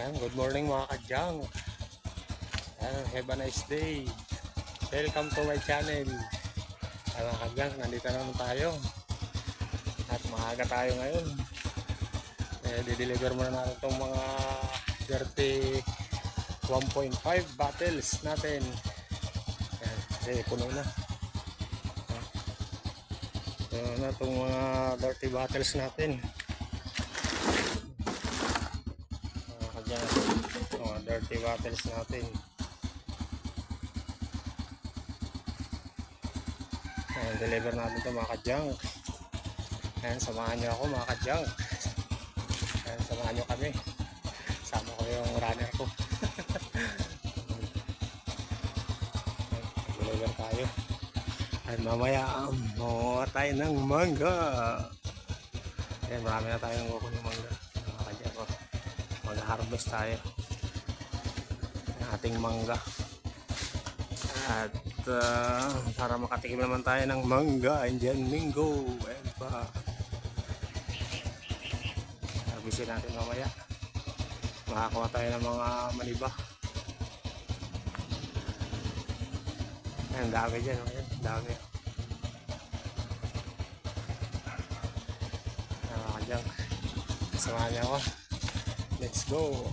Good morning mga kadyang. Ayan, have a nice day. Welcome to my channel. Ayan mga kadyang, nandito na naman tayo. At maaga tayo ngayon. Eh, dideliver muna natin itong mga dirty 1.5 bottles natin. Ayan, kasi puno na. Ayan. Na itong mga dirty bottles natin. 50 wattles natin. Ayan deliver natin ito mga ka-junk. Ayan samahan nyo ako mga ka-junk. Ayan samahan nyo kami. Sama ko yung runner ko. Deliver tayo. At mamaya mawawa um, tayo ng mangga. Ayan marami na tayong kukunin mangga. Mga ka-junk oh. mag-harvest tayo ating mangga. At uh, para makatikim naman tayo ng mangga Indian Mingo ayan pa. Harvestin natin mamaya. Makakuha tayo ng mga maniba. Ayan dami dyan ayan dami. Ayan mga kadyang samahan niyo ako. Let's go.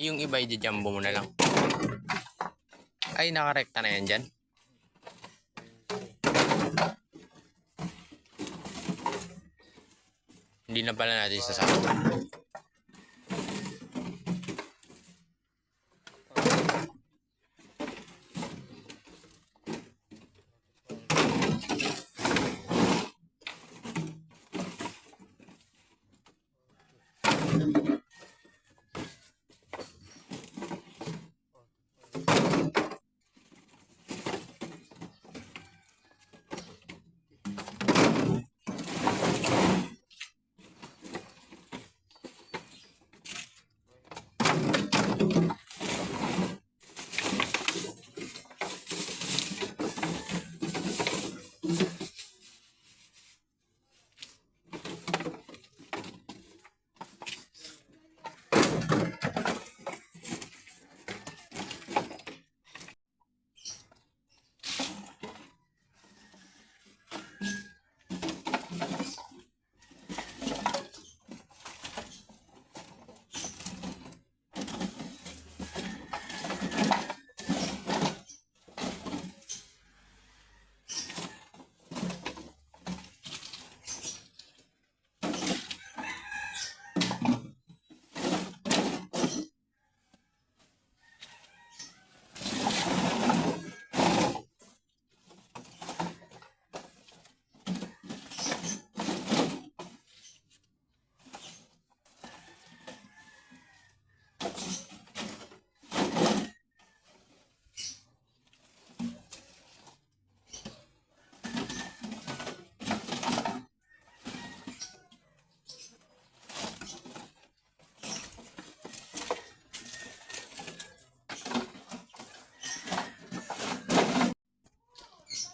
Yung iba i-jumbo mo na lang. Ay, nakarekta na yan dyan. Hindi na pala natin sasama.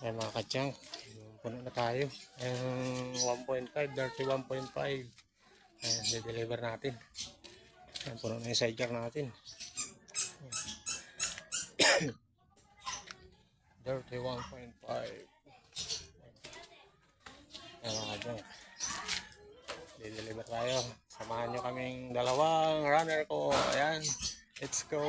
Ay mga kadyang, puno na tayo. Ang 1.5, dirty 1.5. Ayan, deliver natin. Ayan, puno na yung sidecar natin. dirty 1.5. Ayan mga kadyang. Deliver tayo. Samahan nyo kaming dalawang runner ko. Ayan, let's go.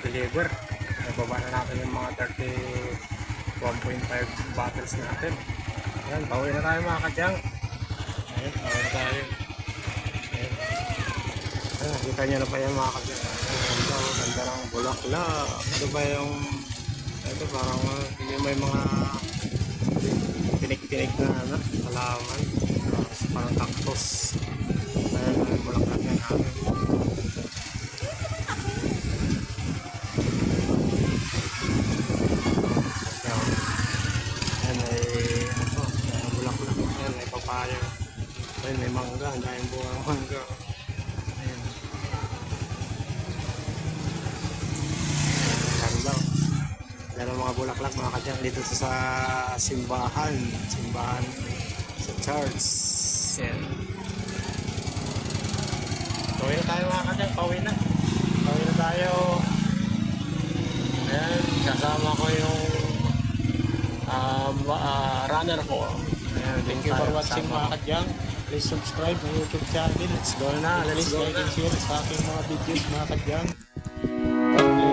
Mag-deliver. Nababa na natin yung mga 31.5 bottles natin. Ayan, bawi na tayo mga kadyang. Ayan, bawi na tayo. Ayan. Nakita nyo na pa yan mga kadyang. Ganda, ganda ng bulaklak. Ito ba yung, ito parang uh, yung may mga tinik-tinik na ano, halaman. Parang cactus. Ayan, bulaklak na natin. Yan. Yan may ano, may bulaklak. Yan may papaya. Yan may mangga. Ang daming bunga ng mangga. Ayan. Ganda. Ang mga bulaklak mga kadyang dito sa, simbahan. Simbahan sa church. Yan. Pauwi na tayo mga kadyang. Pauwi na. Pauwi na tayo. Ayan, kasama ko yung um, ah, runner ko. Thank you for watching mga kadyang. Please subscribe my YouTube channel. Let's go na. Let's go na. Please like and share sa aking mga videos mga kadyang. God bless.